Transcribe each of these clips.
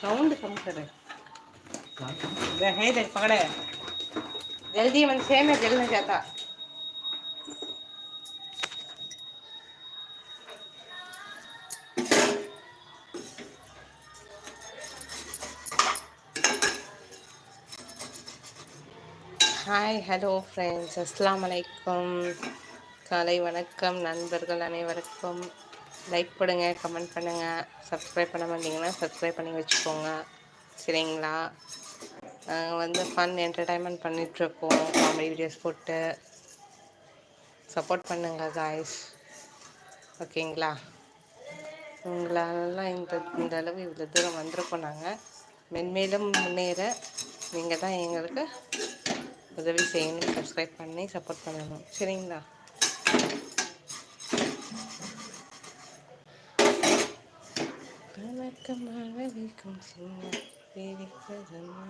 Sound कम करे है देख पकड़े जल्दी मन से में जल नहीं जाता ஹாய் ஹலோ ஃப்ரெண்ட்ஸ் அஸ்லாம் வலைக்கம் காலை வணக்கம் நண்பர்கள் அனைவருக்கும் லைக் பண்ணுங்க கமெண்ட் பண்ணுங்கள் சப்ஸ்கிரைப் பண்ண மாட்டீங்கன்னா சப்ஸ்கிரைப் பண்ணி வச்சுக்கோங்க. சரிங்களா? நாங்கள் வந்து ஃபன் என்டர்டைன்மெண்ட் பண்ணிகிட்ருக்கோம் காமெடி வீடியோஸ் போட்டு. சப்போர்ட் பண்ணுங்க காய்ஸ் ஓகேங்களா உங்களாலலாம் இந்த இந்த அளவு இவ்வளோ தூரம் வந்திருக்கோம் நாங்கள் மென்மேலும் முன்னேற நீங்கள் தான் எங்களுக்கு உதவி செய்யணும் சப்ஸ்கிரைப் பண்ணி சப்போர்ட் பண்ணணும். சரிங்களா? வணக்கமாக வைக்கும் சின்ன பிடிப்பதமா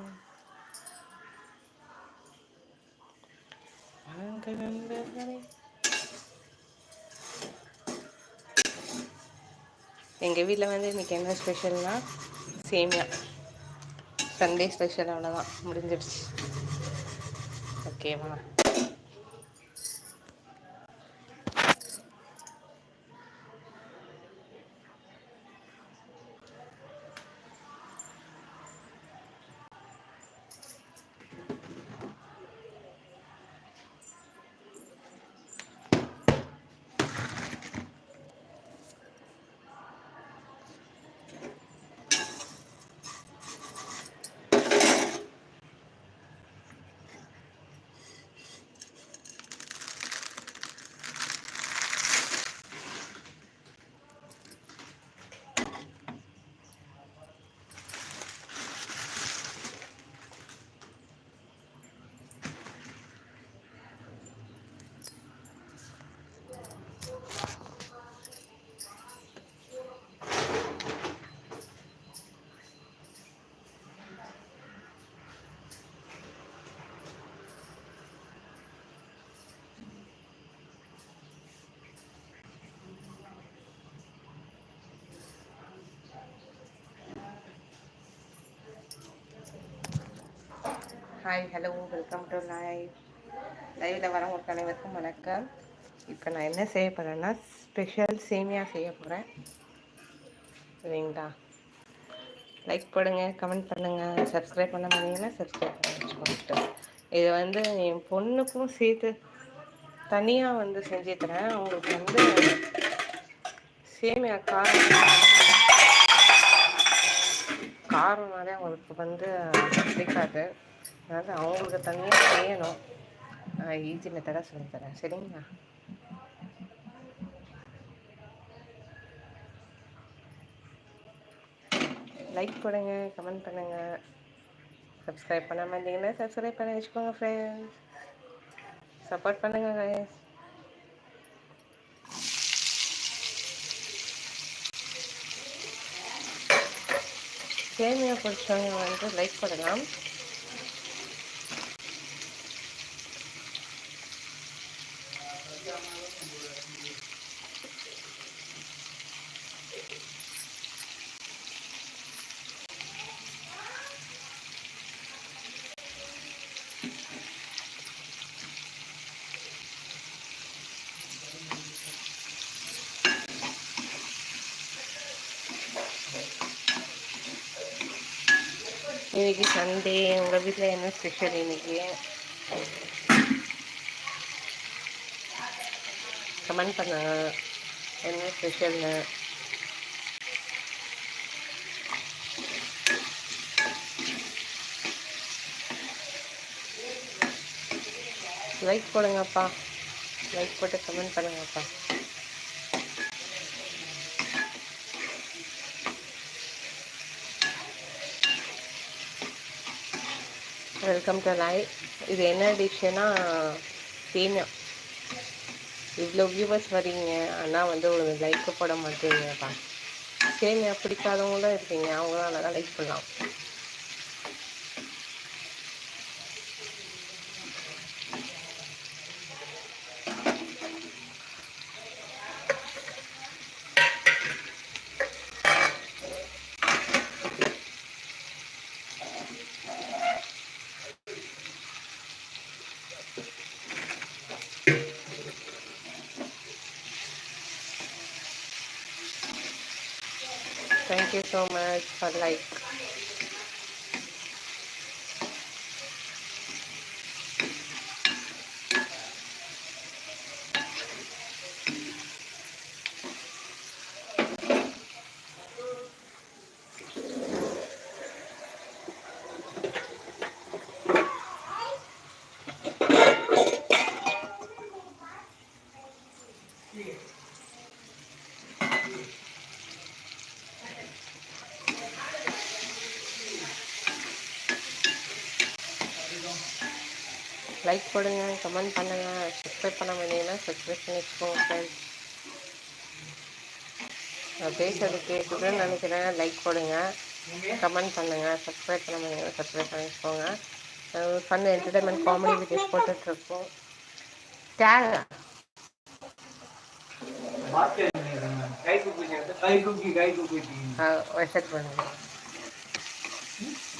வாங்க நண்பர்களே. எங்கள் வீட்டில் வந்து இன்றைக்கி என்ன ஸ்பெஷல்னால் சேமியா. சண்டே ஸ்பெஷல் அவ்வளோதான் முடிஞ்சிடுச்சு. ஓகேவா? Hi hello welcome to live லைவில் வர உங்கள் அனைவருக்கும் வணக்கம். இப்போ நான் என்ன செய்ய போகிறேன்னா ஸ்பெஷல் சேமியா செய்ய போகிறேன் சரிங்களா? லைக் போடுங்க கமெண்ட் பண்ணுங்கள் சப்ஸ்கிரைப் பண்ண முடியுங்கன்னா சப்ஸ்கிரைப் பண்ணி வச்சுக்கோங்க. இது வந்து என் பொண்ணுக்கும் சேர்த்து தனியாக வந்து செஞ்சு தரேன். அவங்களுக்கு வந்து சேமியா காரம் காரம்னாலே அவங்களுக்கு வந்து பிடிக்காது. அதாவது அவங்களுக்கு தனியாக செய்யணும். ஈஸி மெத்தடாக சொல்லி தரேன். சரிங்களா? லைக் போடுங்க கமெண்ட் பண்ணுங்கள் சப்ஸ்கிரைப் பண்ணாமல் இருந்தீங்கன்னா சப்ஸ்கிரைப் பண்ணி வச்சுக்கோங்க ஃப்ரெண்ட்ஸ் சப்போர்ட் பண்ணுங்கள் ஃப்ரெண்ட்ஸ் சேமியா பிடிச்சவங்க வந்து லைக் பண்ணலாம் இன்னைக்கு சண்டே உங்கள் வீட்டில் என்ன ஸ்பெஷல் இன்னைக்கு கமெண்ட் பண்ணுங்க. என்ன ஸ்பெஷல்னு லைக் போடுங்கப்பா. லைக் போட்டு கமெண்ட் பண்ணுங்கப்பா. வெல்கம் டு லைவ் இது என்ன டிஷ்ஷுன்னா சேமியா இவ்வளோ வியூவர்ஸ் வரீங்க ஆனால் வந்து உங்களுக்கு லைக்கு போட மாட்டீங்கப்பா சரிங்க பிடிக்காதவங்களும் இருக்கீங்க. அவங்களாம் நல்லா லைக் பண்ணலாம். you so much for like like போடுங்க கமெண்ட் பண்ணுங்கள் சப்ஸ்கிரைப் பண்ண முடியுங்கன்னா சப்ஸ்கிரைப் பண்ணி ஃப்ரெண்ட்ஸ் நான் பேசுறது கேட்குதுன்னு நினைக்கிறேன். லைக் போடுங்க கமெண்ட் பண்ணுங்கள் சப்ஸ்கிரைப் பண்ண முடியுங்கன்னா சப்ஸ்கிரைப் பண்ணிக்கோங்க. வச்சுக்கோங்க ஃபன் என்டர்டைன்மெண்ட் காமெடி வீடியோஸ் போட்டுட்ருக்கோம். டேங்க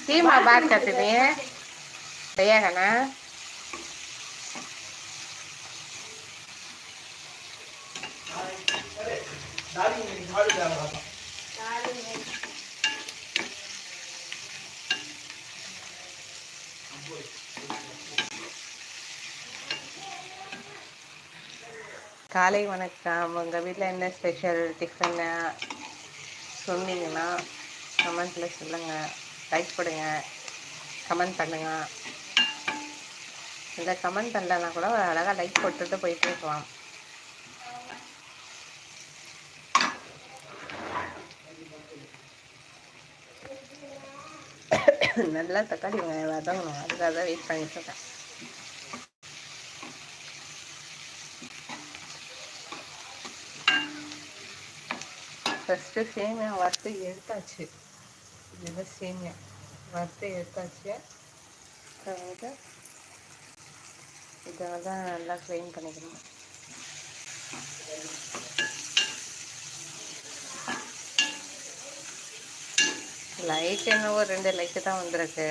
சீமா பாத் கத்துனே காலை வணக்கம். உங்கள் வீட்டில் என்ன ஸ்பெஷல் டிஃபன்னு சொன்னீங்கன்னா கமெண்ட்டில் சொல்லுங்கள் லைக் போடுங்க. கமெண்ட் பண்ணுங்கள் இல்லை கமெண்ட் பண்ணலன்னா கூட அழகாக லைக் போட்டுட்டு போயிட்டே இருக்கலாம். நல்லா தக்காளி வதங்கணும். அதுக்காக தான் வெயிட் பண்ணிட்டு இருக்கேன். ஃபஸ்ட்டு சேமியா வறுத்து எடுத்தாச்சு. இதுதான் சேமியா வறுத்து எடுத்தாச்சு. அதாவது இதை தான் நல்லா க்ளீன் பண்ணிக்கணும். லைட் என்னவோ ரெண்டு லைட்டு தான் வந்திருக்கு.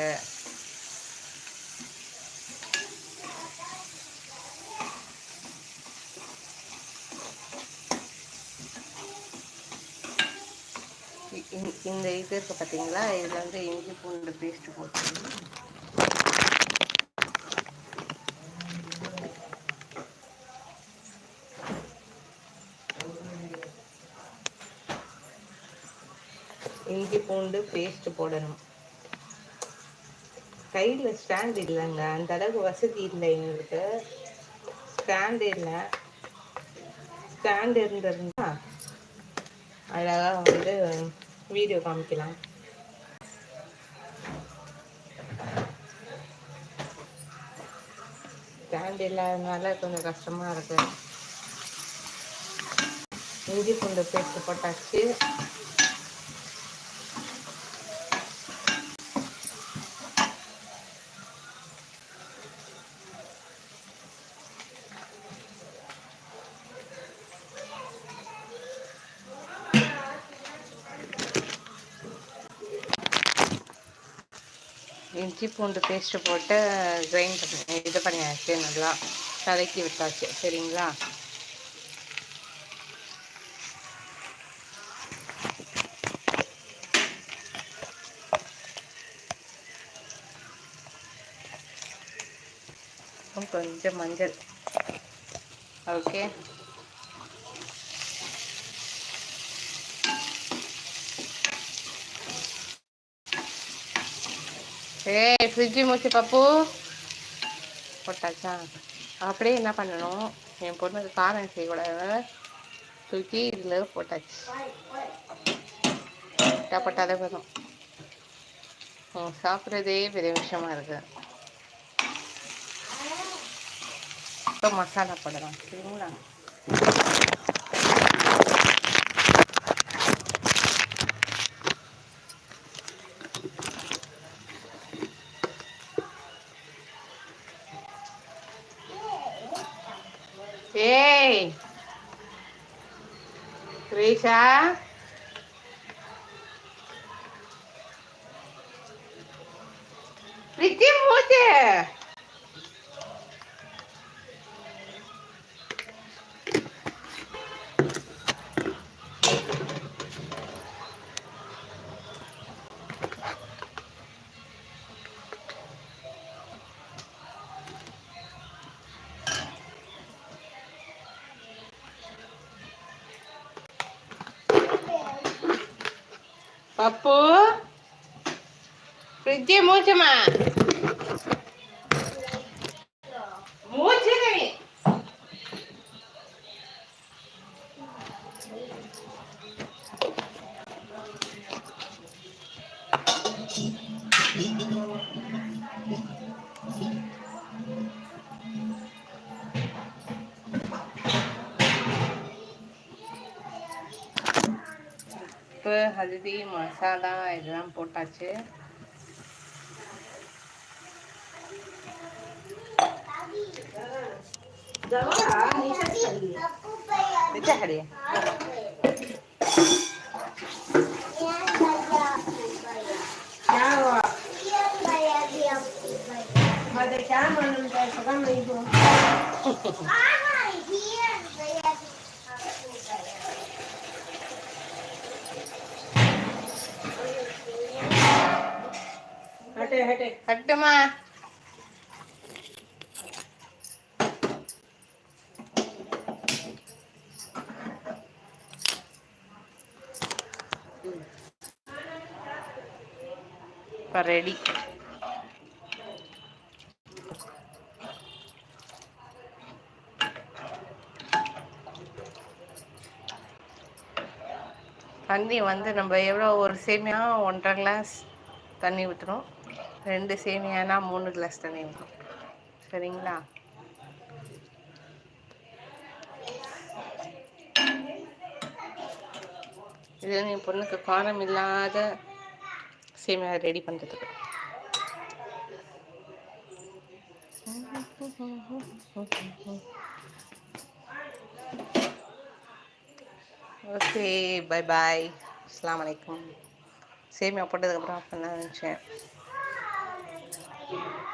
இந்த இது இருக்குது பார்த்தீங்களா இதில் வந்து இஞ்சி பூண்டு பேஸ்ட்டு போட்டு இஞ்சி பூண்டு பேஸ்ட் போடணும். கையில் ஸ்டாண்ட் இல்லைங்க. அந்த அளவுக்கு வசதி இல்லை எங்களுக்கு. ஸ்டாண்ட் இல்லை. ஸ்டாண்ட் இருந்திருந்தா அழகாக வந்து வீடியோ காமிக்கலாம். ஸ்டாண்ட் இல்லாததுனால கொஞ்சம் கஷ்டமாக இருக்குது இஞ்சி பூண்டு பேஸ்ட் போட்டாச்சு. இஞ்சி பூண்டு பேஸ்ட்டு போட்டு கிரைண்ட் பண்ணி இது பண்ணியாச்சு நல்லா கலக்கி விட்டாச்சு. சரிங்களா? கொஞ்சம் மஞ்சள். ஓகே? ஏய் ஃப்ரிட்ஜு மூச்சு பப்பு. போட்டாச்சா? அப்படியே என்ன பண்ணணும்? என் பொண்ணுக்கு காரம் செய்யக்கூடாது தூக்கி இதில் போட்டாச்சு. போட்டாலே போதும். சாப்பிட்றதே பெரிய விஷயமா இருக்கு. இப்போ மசாலா போடலாம். சரிங்களா? Hey! Trisha? பப்பு ஃப்ரிட்ஜே மூச்சுமா ஹல்தி மசாலா இதெல்லாம் போட்டாச்சு. நிச்சா ஹரியா கட்டுமா இப்போ ரெடி தண்ணி வந்து நம்ம எவ்வளோ ஒரு சேமியா ஒன்றரை கிளாஸ் தண்ணி ஊற்றணும் ரெண்டு சேமியானா மூணு கிளாஸ் தண்ணி ஊற்றணும் சரிங்களா? இது என் பொண்ணுக்கு காரம் இல்லாத சேமியா ரெடி பண்ணுறதுக்கு ஓகே பை பாய் அஸ்லாம் வலைக்கம் சேமியா போட்டதுக்கப்புறம் ஆஃப் பண்ண நினச்சேன். Yeah.